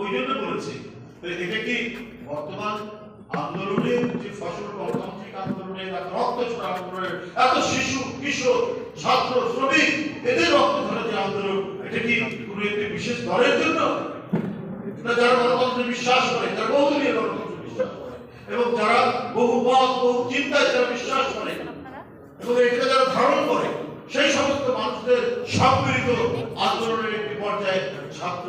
ওই জন্য বলেছি। এটা কি বর্তমান আন্দোলনের যে ফসল গণতান্ত্রিক আন্দোলনের এত রক্ত আন্দোলনের এত শিশু, কিশোর, ছাত্র, শ্রমিক, এদের রক্ত ধরা যে আন্দোলন, এটা কি কোনো একটি বিশেষ দলের জন্য? যারা গণতন্ত্রে বিশ্বাস করে, যারা বহুদলীয় গণতন্ত্রে বিশ্বাস করে, এবং যারা বহু মত, বহু চিন্তায় যারা বিশ্বাস করে, এবং এটাকে যারা ধারণ করে, সেই সমস্ত মানুষদের সম্মিলিত আন্দোলনের একটি পর্যায়ে ছাত্র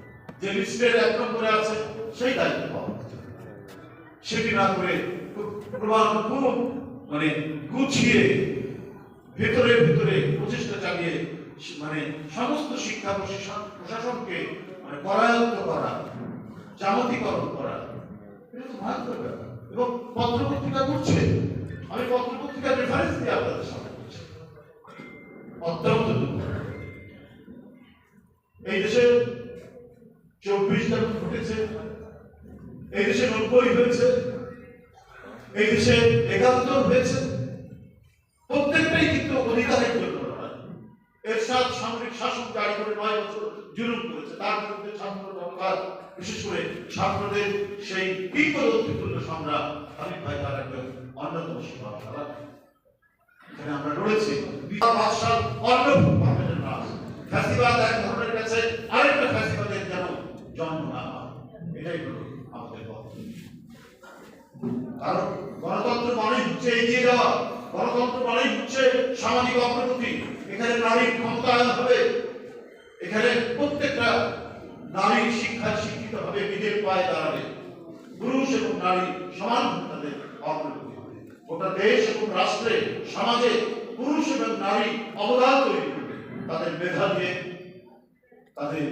যে লিস্টের এক নম্বরে আছে, সেই দায়িত্ব পাওয়া সেটি না করে প্রমাণ খুব মানে গুছিয়ে ভেতরে ভেতরে প্রচেষ্টা চালিয়ে মানে সমস্ত শিক্ষা প্রশাসন প্রশাসনকে মানে করায়ত্ত করা, জামতিকরণ করা, এটা তো ব্যাপার। এবং পত্রপত্রিকা করছে আমি পত্রপত্রিকার রেফারেন্স দিয়ে আপনাদের সামনে বলছি। অত্যন্ত এই দেশে চব্বিশটা ঘটেছে এই দেশে নব্বই হয়েছে, এই দেশে একাত্তর হয়েছে। প্রত্যেকটাই কিন্তু অধিকারের জন্য নয়। এরশাদ সামরিক শাসন জারি করে নয় বছর জুলুম করেছে। তার বিরুদ্ধে ছাত্র জনতার বিশেষ করে ছাত্রদের সেই কিংবদন্তিপূর্ণ সংগ্রাম। আমি ভাই তার একজন অন্যতম এখানে আমরা রয়েছি বিশাল বাদশাল অন্য ভাবের নাচ ফ্যাসিবাদ এক ধরনের কাছে আরেকটা ফ্যাসিবাদের যেন জন্ম না হয় এটাই হলো আমাদের বক্তব্য কারণ গণতন্ত্র মানেই হচ্ছে এগিয়ে যাওয়া। গণতন্ত্র মানেই হচ্ছে সামাজিক অগ্রগতি। এখানে নারীর ক্ষমতায়ন হবে। এখানে প্রত্যেকটা নারী শিক্ষায় শিক্ষিত হবে, নিজের পায়ে দাঁড়াবে। পুরুষ এবং নারী সমান তাদের অগ্রগতি হবে। গোটা দেশ এবং রাষ্ট্রে, সমাজে পুরুষ এবং নারী অবদান তৈরি করবে। তাদের মেধা দিয়ে, তাদের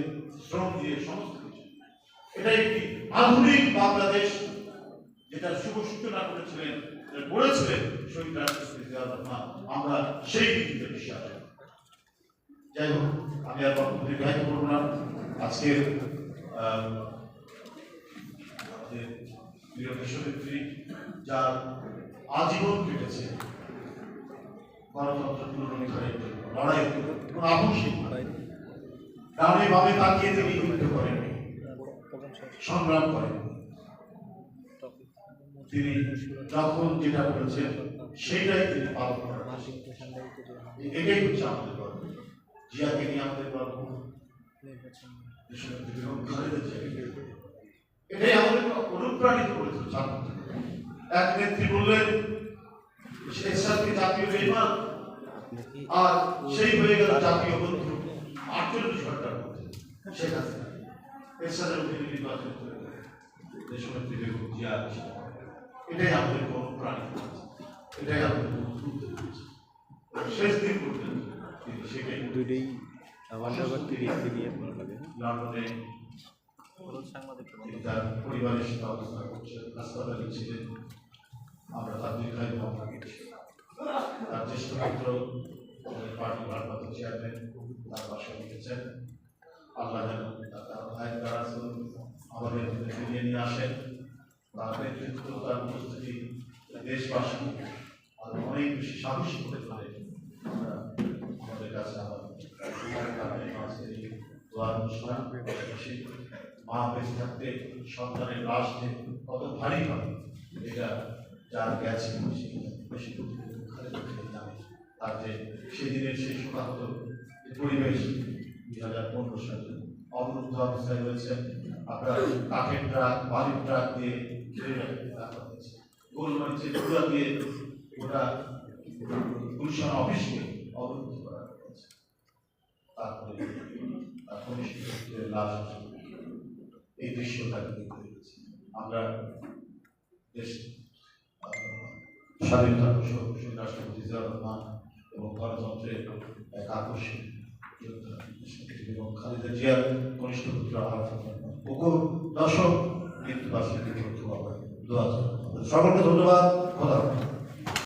শ্রম দিয়ে সমস্ত এটা একটি আধুনিক বাংলাদেশ যেটা শুভ করেছিলেন গড়েছিলেন শহীদ রাষ্ট্রপতি আমরা সেই নীতিতে বিশ্বাস। যাই হোক আমি আর বক্তব্য করব না আজকে আহ, আমাদের প্রিয় দেশনেত্রী যার আজীবন কেটেছে গণতন্ত্র লড়াই কোনো আপোষই নয়। বামে তাকিয়ে তিনি যুদ্ধ করেননি সংগ্রাম করেন। তিনি যখন যেটা বলেছেন, সেটাই তিনি পালন করেন। এটাই হচ্ছে আমাদের গর্ব। জিয়াকে নিয়ে আমাদের গর্ব। এটাই। আমাদেরকে অনুপ্রাণিত ছাত্র এক নেত্রী বললেন এরশাদকে জাতীয় বেইমান আর সেই হয়ে গেল জাতীয় বন্ধু। আটচল্লিশ ঘণ্টার মধ্যে। এরশাদের অধীনে নির্বাচন করে দেশনেত্রী বেগম জিয়া। এটাই আমাদেরকে অনুপ্রাণিত করেছে এটাই আমাদেরকে উদ্বুদ্ধ করেছে শেষ দিন পর্যন্ত তিনি সেটাই দুটোই আবার ভালো লাগে লন্ডনে তিনি তার পরিবারের সাথে অবস্থান করছেন। হাসপাতালে ছিলেন। আমরা তার দীর্ঘায়ু কামনা করছি তার জ্যেষ্ঠ পার্টি ভারপ্রাপ্ত চেয়ারম্যান তার বাসায় লিখেছেন আল্লাহ তার আমাদের ফিরিয়ে নিয়ে আসেন। তার নেতৃত্ব দেশবাসী আর অনেক বেশি সাহসী করে আমরা আমাদের কাছে মা বেঁচে থাকতে সন্তানের লাশ কত ভারী হবে, এটা যার গেছে বেশি তার যে সেদিনের সেই শোকাহত পরিবেশ দুই হাজার পনেরো সালে অবরুদ্ধ অবস্থায় রয়েছে আপনার কাঠের ট্রাক, বালির ট্রাক দিয়ে ঘিরে রাখা হয়েছে। গোলমরিচের দিয়ে ওটা গুলশান অফিসকে অবরুদ্ধ করা হয়েছে। তারপরে লাশ এই দৃশ্যটাকে দেখতে পেয়েছি। আমরা দেশ স্বাধীনতা রাষ্ট্রপতি জিয়াউর রহমান এবং গণতন্ত্রের এক আকর্ষণ এবং খালেদা জিয়ার কনিষ্ঠ পুত্র পুকুর দর্শক বাসীকে দোয়া সকলকে ধন্যবাদ হাফেজ।